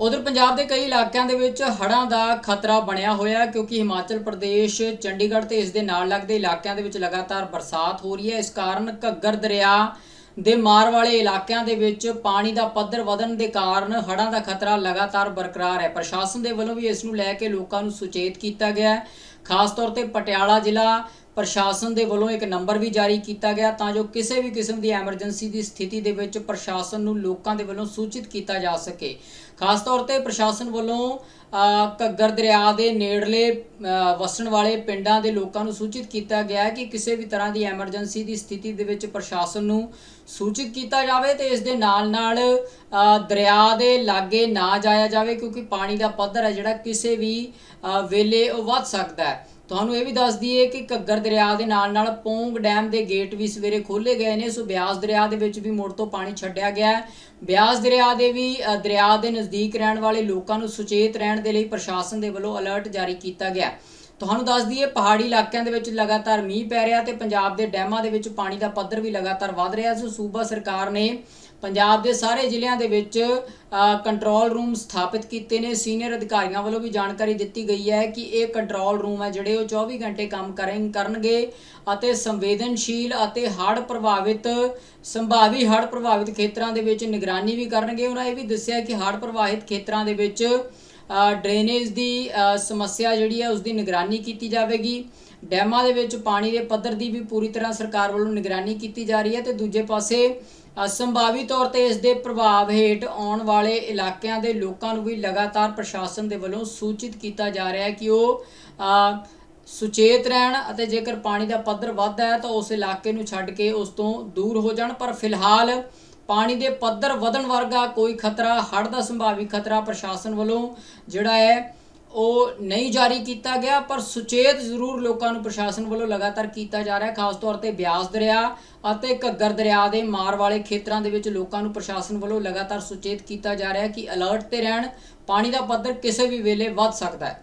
ਉਧਰ ਪੰਜਾਬ ਦੇ ਕਈ ਇਲਾਕਿਆਂ ਦੇ ਵਿੱਚ ਹੜ੍ਹਾਂ ਦਾ ਖਤਰਾ ਬਣਿਆ ਹੋਇਆ ਕਿਉਂਕਿ ਹਿਮਾਚਲ ਪ੍ਰਦੇਸ਼, ਚੰਡੀਗੜ੍ਹ ਤੇ ਇਸ ਦੇ ਨਾਲ ਲੱਗਦੇ ਇਲਾਕਿਆਂ ਦੇ ਵਿੱਚ ਲਗਾਤਾਰ ਬਰਸਾਤ ਹੋ ਰਹੀ ਹੈ। ਇਸ ਕਾਰਨ ਘੱਗਰ ਦਰਿਆ ਦੇ ਮਾਰ ਵਾਲੇ ਇਲਾਕਿਆਂ ਦੇ ਵਿੱਚ ਪਾਣੀ ਦਾ ਪੱਧਰ ਵਧਣ ਦੇ ਕਾਰਨ ਹੜ੍ਹਾਂ ਦਾ ਖਤਰਾ ਲਗਾਤਾਰ ਬਰਕਰਾਰ ਹੈ। ਪ੍ਰਸ਼ਾਸਨ ਦੇ ਵੱਲੋਂ ਵੀ ਇਸ ਨੂੰ ਲੈ ਕੇ ਲੋਕਾਂ ਨੂੰ ਸੁਚੇਤ ਕੀਤਾ ਗਿਆ ਹੈ। ਖਾਸ ਤੌਰ ਤੇ ਪਟਿਆਲਾ ਜ਼ਿਲ੍ਹਾ ਪ੍ਰਸ਼ਾਸਨ ਦੇ ਵੱਲੋਂ ਇੱਕ ਨੰਬਰ ਵੀ ਜਾਰੀ ਕੀਤਾ ਗਿਆ ਤਾਂ ਜੋ ਕਿਸੇ ਵੀ ਕਿਸਮ ਦੀ ਐਮਰਜੈਂਸੀ ਦੀ ਸਥਿਤੀ ਦੇ ਵਿੱਚ ਪ੍ਰਸ਼ਾਸਨ ਨੂੰ ਲੋਕਾਂ ਦੇ ਵੱਲੋਂ ਸੂਚਿਤ ਕੀਤਾ ਜਾ ਸਕੇ। ਖਾਸ ਤੌਰ ਤੇ ਪ੍ਰਸ਼ਾਸਨ ਵੱਲੋਂ ਘੱਗਰ ਦਰਿਆ ਦੇ ਨੇੜਲੇ ਵਸਣ ਵਾਲੇ ਪਿੰਡਾਂ ਦੇ ਲੋਕਾਂ ਨੂੰ ਸੂਚਿਤ ਕੀਤਾ ਗਿਆ ਹੈ ਕਿ ਕਿਸੇ ਵੀ ਤਰ੍ਹਾਂ ਦੀ ਐਮਰਜੈਂਸੀ ਦੀ ਸਥਿਤੀ ਦੇ ਵਿੱਚ ਪ੍ਰਸ਼ਾਸਨ ਨੂੰ ਸੂਚਿਤ ਕੀਤਾ ਜਾਵੇ ਤੇ ਇਸ ਦੇ ਨਾਲ ਨਾਲ ਦਰਿਆ ਦੇ ਲਾਗੇ ਨਾ ਜਾਇਆ ਜਾਵੇ ਕਿਉਂਕਿ ਪਾਣੀ ਦਾ ਪੱਧਰ ਹੈ ਜਿਹੜਾ ਕਿਸੇ ਵੀ ਵੇਲੇ ਉਹ ਵੱਧ ਸਕਦਾ ਹੈ। ਤੁਹਾਨੂੰ ਇਹ ਵੀ ਦੱਸ ਦਈਏ ਕਿ ਘੱਗਰ ਦਰਿਆ ਦੇ ਨਾਲ ਨਾਲ ਪੌਂਗ ਡੈਮ ਦੇ ਗੇਟ ਵੀ ਸਵੇਰੇ ਖੋਲੇ ਗਏ ਨੇ, ਸੋ ਬਿਆਸ ਦਰਿਆ ਦੇ ਵਿੱਚ ਵੀ ਮੁੜ ਤੋਂ ਪਾਣੀ ਛੱਡਿਆ ਗਿਆ ਹੈ। ਬਿਆਸ ਦਰਿਆ ਦੇ ਵੀ ਦਰਿਆ ਦੇ ਨਜ਼ਦੀਕ ਰਹਿਣ ਵਾਲੇ ਲੋਕਾਂ ਨੂੰ ਸੁਚੇਤ ਰਹਿਣ ਦੇ ਲਈ ਪ੍ਰਸ਼ਾਸਨ ਦੇ ਵੱਲੋਂ ਅਲਰਟ ਜਾਰੀ ਕੀਤਾ ਗਿਆ ਤੁਹਾਨੂੰ ਦੱਸ ਦਈਏ, ਪਹਾੜੀ ਇਲਾਕਿਆਂ ਦੇ ਵਿੱਚ ਲਗਾਤਾਰ ਮੀਂਹ ਪੈ ਰਿਹਾ ਤੇ ਪੰਜਾਬ ਦੇ ਡੈਮਾਂ ਦੇ ਵਿੱਚ ਪਾਣੀ ਦਾ ਪੱਧਰ ਵੀ ਲਗਾਤਾਰ ਵਧ ਰਿਹਾ ਸੋ। ਸੂਬਾ ਸਰਕਾਰ ਨੇ ਪੰਜਾਬ ਦੇ ਸਾਰੇ ਜ਼ਿਲ੍ਹਿਆਂ ਦੇ ਵਿੱਚ ਕੰਟਰੋਲ ਰੂਮ ਸਥਾਪਿਤ ਕੀਤੇ ਨੇ। ਸੀਨੀਅਰ ਅਧਿਕਾਰੀਆਂ ਵੱਲੋਂ ਵੀ ਜਾਣਕਾਰੀ ਦਿੱਤੀ ਗਈ ਹੈ ਕਿ ਇਹ ਕੰਟਰੋਲ ਰੂਮ ਹੈ, ਜਿਹੜੇ ਉਹ 24 ਘੰਟੇ ਕੰਮ ਕਰਨ, ਕਰਨਗੇ ਅਤੇ ਸੰਵੇਦਨਸ਼ੀਲ ਅਤੇ ਹੜ੍ਹ ਪ੍ਰਭਾਵਿਤ, ਸੰਭਾਵੀ ਹੜ੍ਹ ਪ੍ਰਭਾਵਿਤ ਖੇਤਰਾਂ ਦੇ ਵਿੱਚ ਨਿਗਰਾਨੀ ਵੀ ਕਰਨਗੇ। ਉਹਨਾਂ ਇਹ ਵੀ ਦੱਸਿਆ ਕਿ ਹੜ੍ਹ ਪ੍ਰਭਾਵਿਤ ਖੇਤਰਾਂ ਦੇ ਵਿੱਚ ਡਰੇਨੇਜ ਦੀ ਸਮੱਸਿਆ ਜਿਹੜੀ ਹੈ ਉਸ ਦੀ ਨਿਗਰਾਨੀ ਕੀਤੀ ਜਾਵੇਗੀ। ਡੈਮਾਂ ਦੇ ਵਿੱਚ ਪਾਣੀ ਦੇ ਪੱਧਰ ਦੀ ਵੀ ਪੂਰੀ ਤਰ੍ਹਾਂ ਸਰਕਾਰ ਵੱਲੋਂ ਨਿਗਰਾਨੀ ਕੀਤੀ ਜਾ ਰਹੀ ਹੈ ਤੇ ਦੂਜੇ ਪਾਸੇ ਸੰਭਾਵੀ ਤੌਰ ਤੇ ਇਸ ਦੇ ਪ੍ਰਭਾਵ ਹੇਠ ਆਉਣ ਵਾਲੇ ਇਲਾਕਿਆਂ ਦੇ ਲੋਕਾਂ ਨੂੰ ਵੀ ਲਗਾਤਾਰ ਪ੍ਰਸ਼ਾਸਨ ਦੇ ਵੱਲੋਂ ਸੂਚਿਤ ਕੀਤਾ ਜਾ ਰਿਹਾ ਹੈ ਕਿ ਉਹ ਸੁਚੇਤ ਰਹਿਣ ਅਤੇ ਜੇਕਰ ਪਾਣੀ ਦਾ ਪੱਧਰ ਵੱਧਦਾ ਹੈ ਤਾਂ ਉਸ ਇਲਾਕੇ ਨੂੰ ਛੱਡ ਕੇ ਉਸ ਤੋਂ ਦੂਰ ਹੋ ਜਾਣ। ਪਰ ਫਿਲਹਾਲ ਪਾਣੀ ਦੇ ਪੱਧਰ ਵਧਣ ਵਰਗਾ ਕੋਈ ਖਤਰਾ, ਹੜ੍ਹ ਦਾ ਸੰਭਾਵੀ ਖਤਰਾ ਪ੍ਰਸ਼ਾਸਨ ਵੱਲੋਂ ਜਿਹੜਾ ਹੈ, ਉਹ ਨਹੀਂ ਜਾਰੀ ਕੀਤਾ ਗਿਆ, ਪਰ ਸੁਚੇਤ ਜ਼ਰੂਰ ਲੋਕਾਂ ਨੂੰ ਪ੍ਰਸ਼ਾਸਨ ਵੱਲੋਂ ਲਗਾਤਾਰ ਕੀਤਾ ਜਾ ਰਿਹਾ, ਖਾਸ ਤੌਰ ਤੇ ਬਿਆਸ ਦਰਿਆ ਅਤੇ ਘੱਗਰ ਦਰਿਆ ਦੇ ਮਾਰ ਵਾਲੇ ਖੇਤਰਾਂ ਦੇ ਵਿੱਚ ਲੋਕਾਂ ਨੂੰ ਪ੍ਰਸ਼ਾਸਨ ਵੱਲੋਂ ਲਗਾਤਾਰ ਸੁਚੇਤ ਕੀਤਾ ਜਾ ਰਿਹਾ ਕਿ ਅਲਰਟ ਤੇ ਰਹਿਣ, ਪਾਣੀ ਦਾ ਪੱਧਰ ਕਿਸੇ ਵੀ ਵੇਲੇ ਵੱਧ ਸਕਦਾ ਹੈ।